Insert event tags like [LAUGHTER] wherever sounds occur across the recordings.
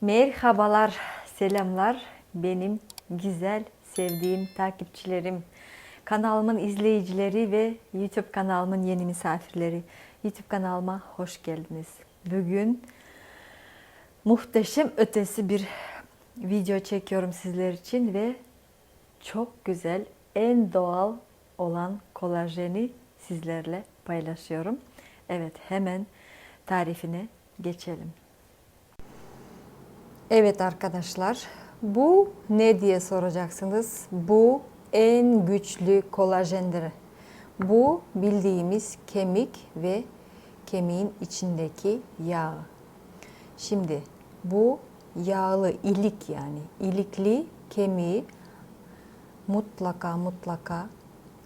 Merhabalar, selamlar benim güzel, sevdiğim takipçilerim. Kanalımın izleyicileri ve YouTube kanalımın yeni misafirleri. YouTube kanalıma hoş geldiniz. Bugün muhteşem ötesi bir video çekiyorum sizler için ve çok güzel, en doğal olan kolajeni sizlerle paylaşıyorum. Evet, hemen tarifine geçelim. Evet arkadaşlar, bu ne diye soracaksınız? Bu en güçlü kolajendir. Bu bildiğimiz kemik ve kemiğin içindeki yağ. Şimdi bu yağlı ilik yani ilikli kemiği mutlaka mutlaka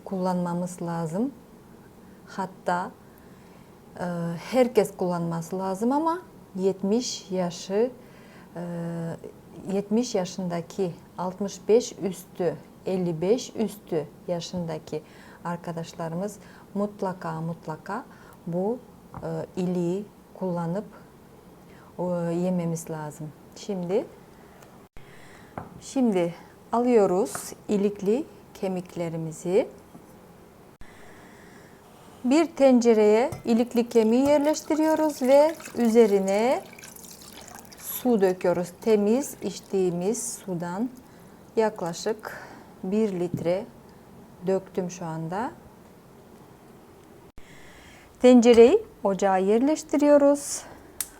kullanmamız lazım. Hatta e, herkes kullanması lazım ama 70 yaşı 70 yaşındaki 65 üstü 55 üstü yaşındaki arkadaşlarımız mutlaka mutlaka bu e, iliği kullanıp e, yememiz lazım. Şimdi şimdi alıyoruz ilikli kemiklerimizi. Bir tencereye ilikli kemiği yerleştiriyoruz ve üzerine su döküyoruz. Temiz içtiğimiz sudan yaklaşık 1 litre döktüm şu anda. Tencereyi ocağa yerleştiriyoruz.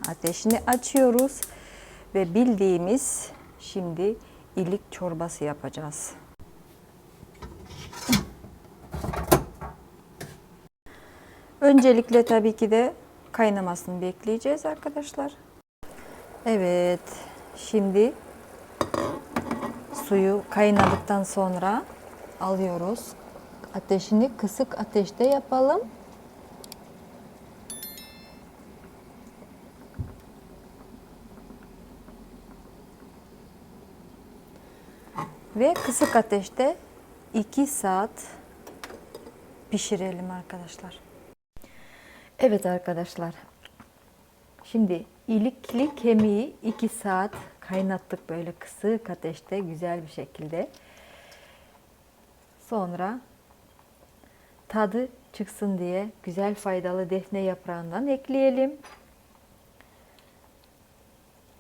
Ateşini açıyoruz ve bildiğimiz şimdi ilik çorbası yapacağız. Öncelikle tabii ki de kaynamasını bekleyeceğiz arkadaşlar. Evet, şimdi suyu kaynadıktan sonra alıyoruz. Ateşini kısık ateşte yapalım. Ve kısık ateşte 2 saat pişirelim arkadaşlar. Evet arkadaşlar. Şimdi ilikli kemiği 2 saat kaynattık böyle kısık ateşte güzel bir şekilde. Sonra tadı çıksın diye güzel faydalı defne yaprağından ekleyelim.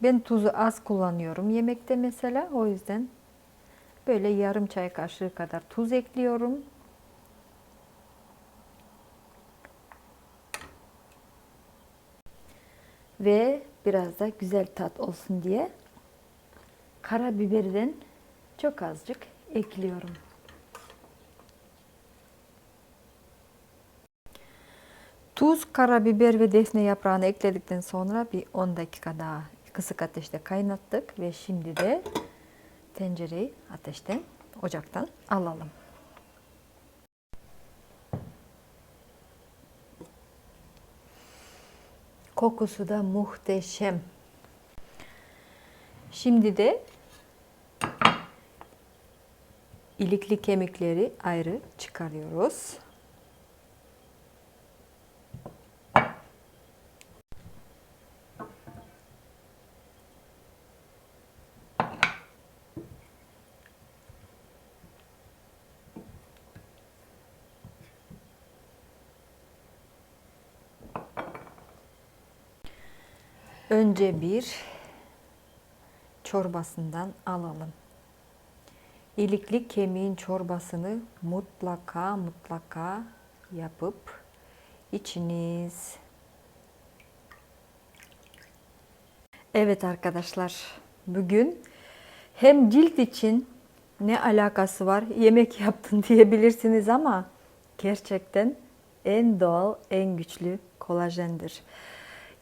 Ben tuzu az kullanıyorum yemekte mesela o yüzden böyle yarım çay kaşığı kadar tuz ekliyorum. Ve biraz da güzel tat olsun diye karabiberden çok azıcık ekliyorum. Tuz, karabiber ve defne yaprağını ekledikten sonra bir 10 dakika daha kısık ateşte kaynattık ve şimdi de tencereyi ateşten, ocaktan alalım. Kokusu da muhteşem. Şimdi de ilikli kemikleri ayrı çıkarıyoruz. Önce bir çorbasından alalım. İlikli kemiğin çorbasını mutlaka mutlaka yapıp içiniz. Evet arkadaşlar, bugün hem cilt için ne alakası var yemek yaptın [LAUGHS] diyebilirsiniz ama gerçekten en doğal, en güçlü kolajendir.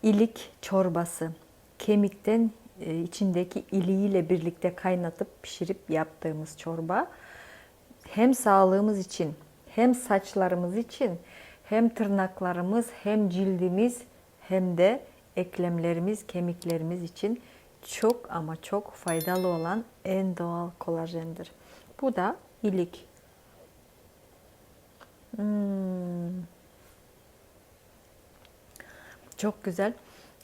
İlik çorbası, kemikten e, içindeki iliğiyle birlikte kaynatıp pişirip yaptığımız çorba hem sağlığımız için hem saçlarımız için hem tırnaklarımız hem cildimiz hem de eklemlerimiz, kemiklerimiz için çok ama çok faydalı olan en doğal kolajendir. Bu da ilik. Hmm. Çok güzel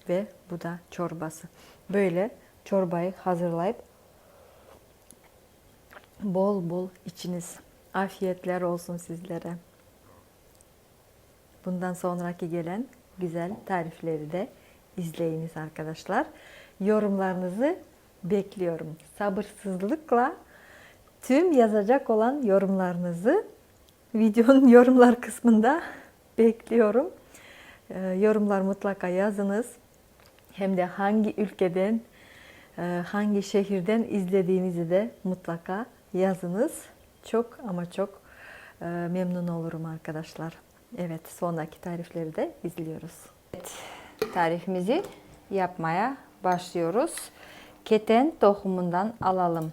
ve bu da çorbası. Böyle çorbayı hazırlayıp bol bol içiniz. Afiyetler olsun sizlere. Bundan sonraki gelen güzel tarifleri de izleyiniz arkadaşlar. Yorumlarınızı bekliyorum. Sabırsızlıkla tüm yazacak olan yorumlarınızı videonun [LAUGHS] yorumlar kısmında bekliyorum. Ee, yorumlar mutlaka yazınız. Hem de hangi ülkeden, e, hangi şehirden izlediğinizi de mutlaka yazınız. Çok ama çok e, memnun olurum arkadaşlar. Evet, sonraki tarifleri de izliyoruz. Evet, tarifimizi yapmaya başlıyoruz. Keten tohumundan alalım.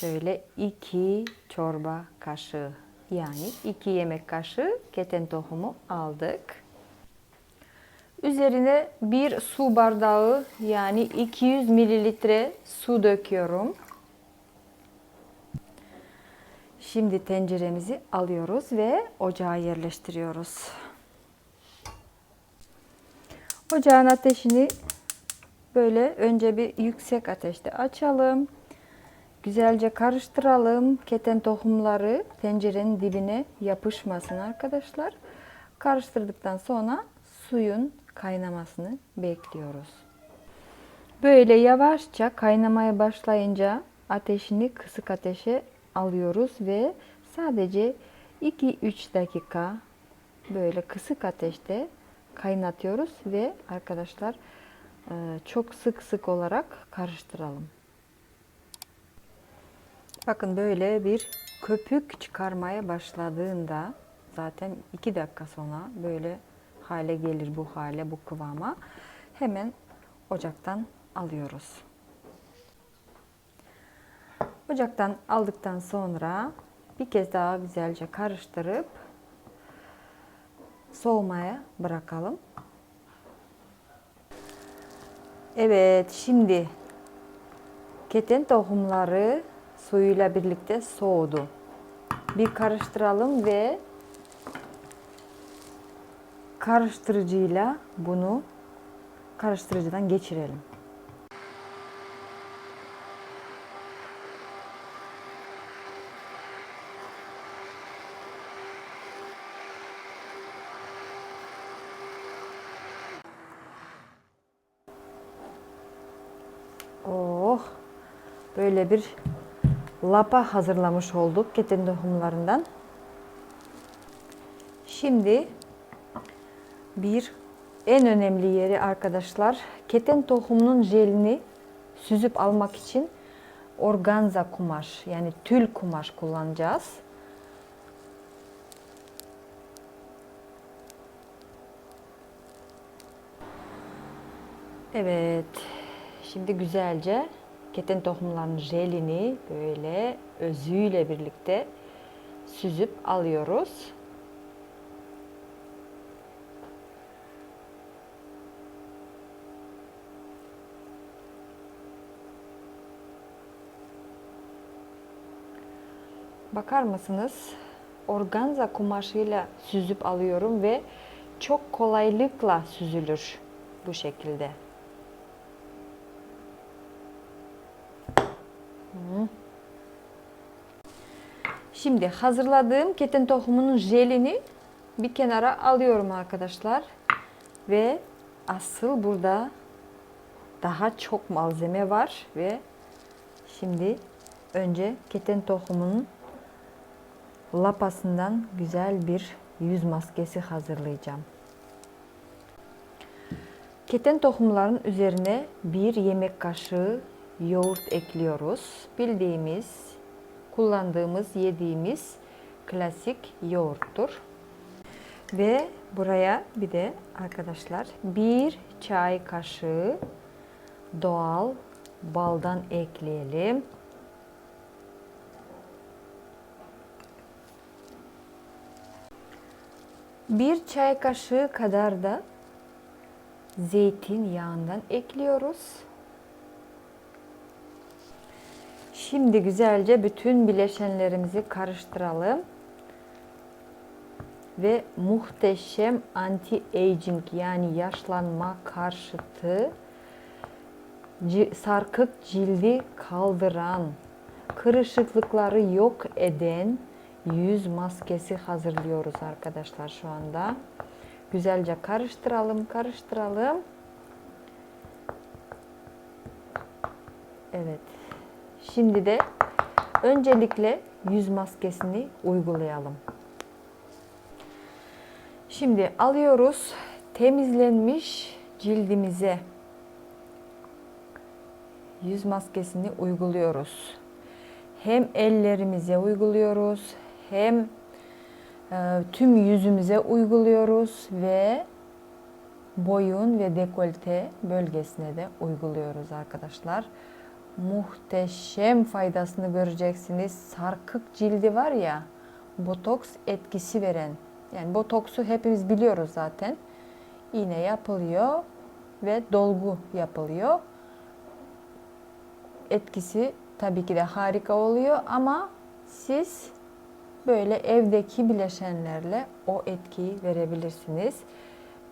Şöyle 2 çorba kaşığı yani 2 yemek kaşığı keten tohumu aldık. Üzerine bir su bardağı yani 200 mililitre su döküyorum. Şimdi tenceremizi alıyoruz ve ocağa yerleştiriyoruz. Ocağın ateşini böyle önce bir yüksek ateşte açalım. Güzelce karıştıralım. Keten tohumları tencerenin dibine yapışmasın arkadaşlar. Karıştırdıktan sonra suyun kaynamasını bekliyoruz. Böyle yavaşça kaynamaya başlayınca ateşini kısık ateşe alıyoruz ve sadece 2-3 dakika böyle kısık ateşte kaynatıyoruz ve arkadaşlar e, çok sık sık olarak karıştıralım. Bakın böyle bir köpük çıkarmaya başladığında zaten 2 dakika sonra böyle hale gelir bu hale bu kıvama hemen ocaktan alıyoruz. Ocaktan aldıktan sonra bir kez daha güzelce karıştırıp soğumaya bırakalım. Evet, şimdi keten tohumları suyuyla birlikte soğudu. Bir karıştıralım ve karıştırıcıyla bunu karıştırıcıdan geçirelim. Oh, böyle bir lapa hazırlamış olduk keten tohumlarından. Şimdi bir en önemli yeri arkadaşlar keten tohumunun jelini süzüp almak için organza kumaş yani tül kumaş kullanacağız. Evet. Şimdi güzelce keten tohumlarının jelini böyle özüyle birlikte süzüp alıyoruz. Bakar mısınız? Organza kumaşıyla süzüp alıyorum ve çok kolaylıkla süzülür bu şekilde. Şimdi hazırladığım keten tohumunun jelini bir kenara alıyorum arkadaşlar. Ve asıl burada daha çok malzeme var ve şimdi önce keten tohumunun lapasından güzel bir yüz maskesi hazırlayacağım. Keten tohumların üzerine bir yemek kaşığı yoğurt ekliyoruz. Bildiğimiz, kullandığımız, yediğimiz klasik yoğurttur. Ve buraya bir de arkadaşlar bir çay kaşığı doğal baldan ekleyelim. Bir çay kaşığı kadar da zeytinyağından ekliyoruz. Şimdi güzelce bütün bileşenlerimizi karıştıralım. Ve muhteşem anti-aging yani yaşlanma karşıtı sarkık cildi kaldıran, kırışıklıkları yok eden yüz maskesi hazırlıyoruz arkadaşlar şu anda. Güzelce karıştıralım, karıştıralım. Evet. Şimdi de öncelikle yüz maskesini uygulayalım. Şimdi alıyoruz temizlenmiş cildimize yüz maskesini uyguluyoruz. Hem ellerimize uyguluyoruz hem e, tüm yüzümüze uyguluyoruz ve boyun ve dekolte bölgesine de uyguluyoruz arkadaşlar. Muhteşem faydasını göreceksiniz. Sarkık cildi var ya, botoks etkisi veren. Yani botoksu hepimiz biliyoruz zaten. İğne yapılıyor ve dolgu yapılıyor. Etkisi tabii ki de harika oluyor ama siz böyle evdeki bileşenlerle o etkiyi verebilirsiniz.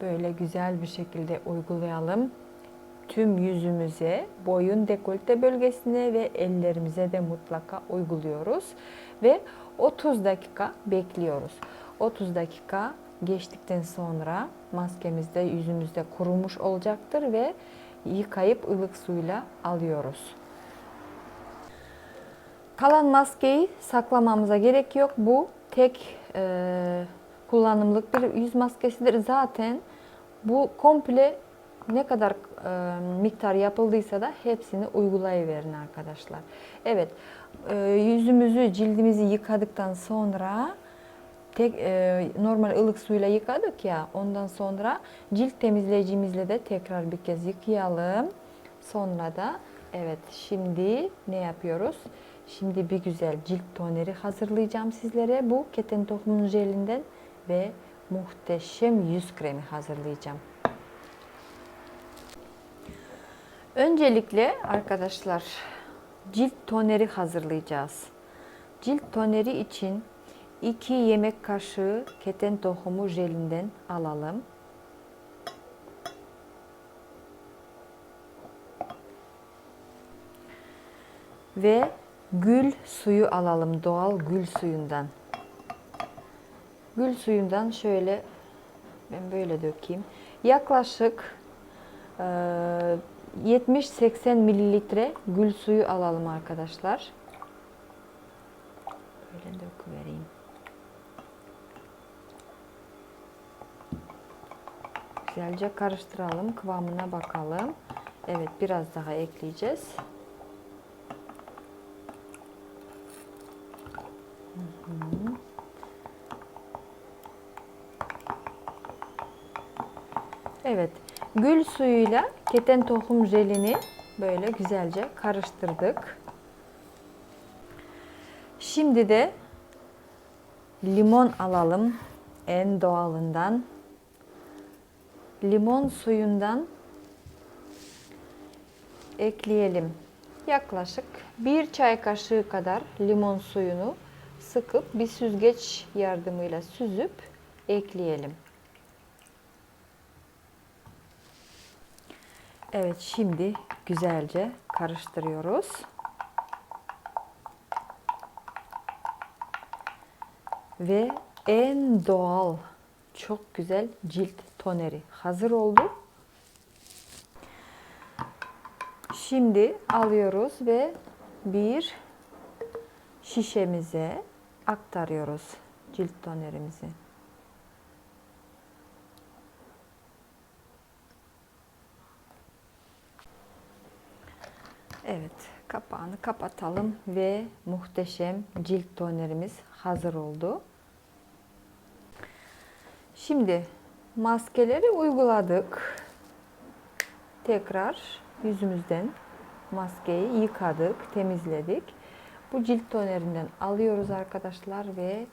Böyle güzel bir şekilde uygulayalım. Tüm yüzümüze, boyun dekolte bölgesine ve ellerimize de mutlaka uyguluyoruz. Ve 30 dakika bekliyoruz. 30 dakika geçtikten sonra maskemiz de yüzümüzde kurumuş olacaktır ve yıkayıp ılık suyla alıyoruz. Kalan maskeyi saklamamıza gerek yok. Bu tek e, kullanımlık bir yüz maskesidir. Zaten bu komple ne kadar e, miktar yapıldıysa da hepsini uygulayıverin arkadaşlar. Evet, e, yüzümüzü, cildimizi yıkadıktan sonra tek e, normal ılık suyla yıkadık ya. Ondan sonra cilt temizleyicimizle de tekrar bir kez yıkayalım. Sonra da evet şimdi ne yapıyoruz? Şimdi bir güzel cilt toneri hazırlayacağım sizlere. Bu keten tohumunun jelinden ve muhteşem yüz kremi hazırlayacağım. Öncelikle arkadaşlar cilt toneri hazırlayacağız. Cilt toneri için 2 yemek kaşığı keten tohumu jelinden alalım. Ve gül suyu alalım doğal gül suyundan. Gül suyundan şöyle ben böyle dökeyim. Yaklaşık e, 70-80 mililitre gül suyu alalım arkadaşlar. Böyle döküvereyim. Güzelce karıştıralım. Kıvamına bakalım. Evet biraz daha ekleyeceğiz. Evet. Gül suyuyla keten tohum jelini böyle güzelce karıştırdık. Şimdi de limon alalım. En doğalından. Limon suyundan ekleyelim. Yaklaşık bir çay kaşığı kadar limon suyunu sıkıp bir süzgeç yardımıyla süzüp ekleyelim. Evet şimdi güzelce karıştırıyoruz. Ve en doğal çok güzel cilt toneri hazır oldu. Şimdi alıyoruz ve bir şişemize aktarıyoruz cilt tonerimizi. Evet, kapağını kapatalım ve muhteşem cilt tonerimiz hazır oldu. Şimdi maskeleri uyguladık. Tekrar yüzümüzden maskeyi yıkadık, temizledik. Bu cilt tonerinden alıyoruz arkadaşlar ve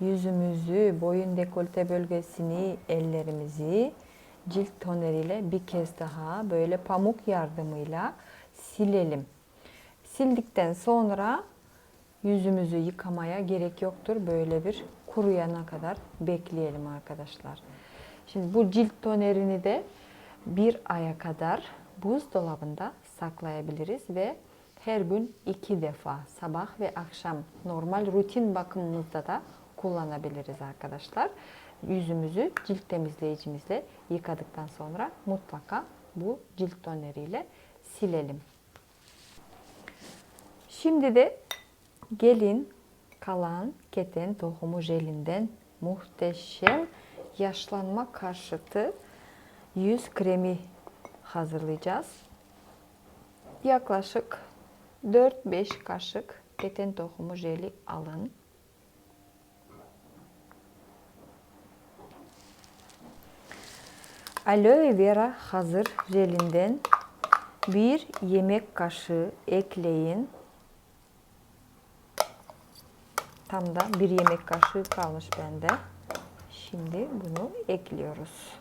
yüzümüzü, boyun dekolte bölgesini, ellerimizi cilt toneriyle bir kez daha böyle pamuk yardımıyla silelim. Sildikten sonra yüzümüzü yıkamaya gerek yoktur. Böyle bir kuruyana kadar bekleyelim arkadaşlar. Şimdi bu cilt tonerini de bir aya kadar buzdolabında saklayabiliriz ve her gün iki defa sabah ve akşam normal rutin bakımımızda da kullanabiliriz arkadaşlar. Yüzümüzü cilt temizleyicimizle yıkadıktan sonra mutlaka bu cilt toneriyle silelim. Şimdi de gelin kalan keten tohumu jelinden muhteşem yaşlanma karşıtı yüz kremi hazırlayacağız. Yaklaşık 4-5 kaşık keten tohumu jeli alın. Aloe vera hazır jelinden bir yemek kaşığı ekleyin. Tam da bir yemek kaşığı kalmış bende. Şimdi bunu ekliyoruz.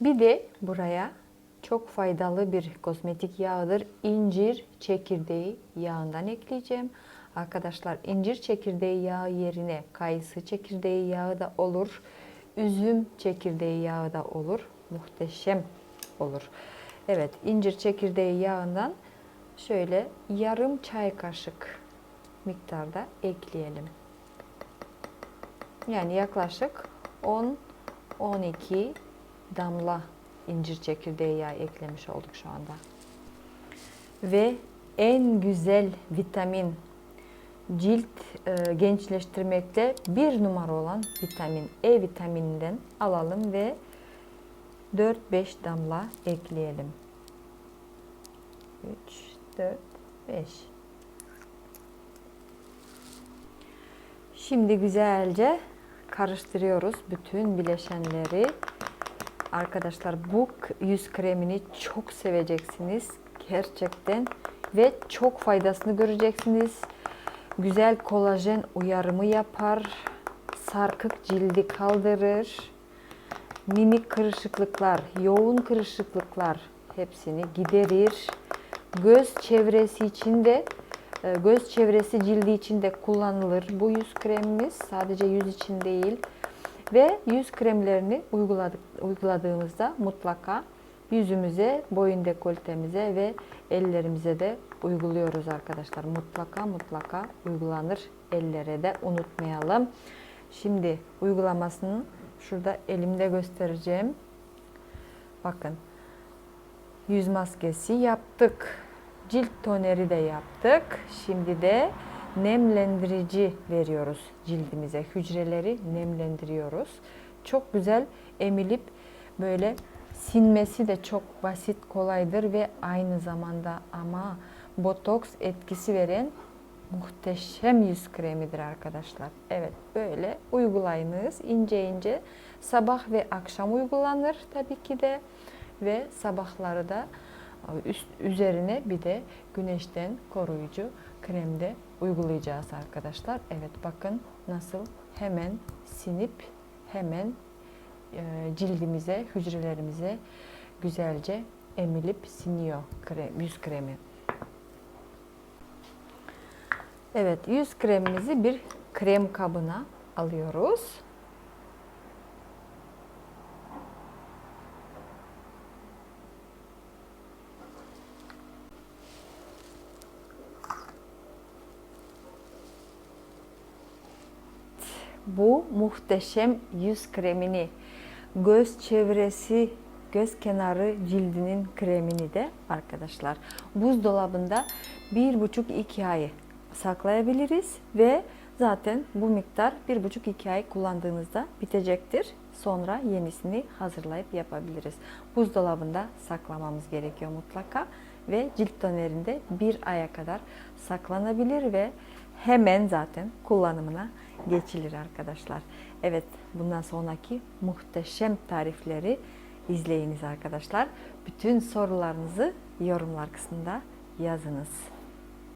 Bir de buraya çok faydalı bir kozmetik yağdır. İncir çekirdeği yağından ekleyeceğim. Arkadaşlar incir çekirdeği yağı yerine kayısı çekirdeği yağı da olur. Üzüm çekirdeği yağı da olur. Muhteşem olur. Evet incir çekirdeği yağından şöyle yarım çay kaşık miktarda ekleyelim. Yani yaklaşık 10-12 damla incir çekirdeği yağı eklemiş olduk şu anda. Ve en güzel vitamin cilt e, gençleştirmekte bir numara olan vitamin E vitamininden alalım ve 4-5 damla ekleyelim. 3, 4, 5. Şimdi güzelce karıştırıyoruz bütün bileşenleri. Arkadaşlar bu yüz kremini çok seveceksiniz. Gerçekten ve çok faydasını göreceksiniz. Güzel kolajen uyarımı yapar. Sarkık cildi kaldırır. Minik kırışıklıklar, yoğun kırışıklıklar hepsini giderir. Göz çevresi için de e, göz çevresi cildi için de kullanılır. Bu yüz kremimiz sadece yüz için değil ve yüz kremlerini uyguladık, uyguladığımızda mutlaka yüzümüze, boyun dekoltemize ve ellerimize de uyguluyoruz arkadaşlar. Mutlaka mutlaka uygulanır. Ellere de unutmayalım. Şimdi uygulamasını şurada elimde göstereceğim. Bakın. Yüz maskesi yaptık. Cilt toneri de yaptık. Şimdi de nemlendirici veriyoruz cildimize. Hücreleri nemlendiriyoruz. Çok güzel emilip böyle sinmesi de çok basit, kolaydır ve aynı zamanda ama botoks etkisi veren muhteşem yüz kremidir arkadaşlar. Evet böyle uygulayınız ince ince sabah ve akşam uygulanır tabii ki de ve sabahları da üst, üzerine bir de güneşten koruyucu kremde uygulayacağız arkadaşlar. Evet bakın nasıl hemen sinip hemen e, cildimize, hücrelerimize güzelce emilip siniyor krem, yüz kremi. Evet, yüz kremimizi bir krem kabına alıyoruz. Bu muhteşem yüz kremini, göz çevresi, göz kenarı cildinin kremini de arkadaşlar buzdolabında bir buçuk iki ay saklayabiliriz ve zaten bu miktar bir buçuk iki ay kullandığınızda bitecektir. Sonra yenisini hazırlayıp yapabiliriz. Buzdolabında saklamamız gerekiyor mutlaka ve cilt tonerinde bir aya kadar saklanabilir ve hemen zaten kullanımına geçilir arkadaşlar. Evet bundan sonraki muhteşem tarifleri izleyiniz arkadaşlar. Bütün sorularınızı yorumlar kısmında yazınız.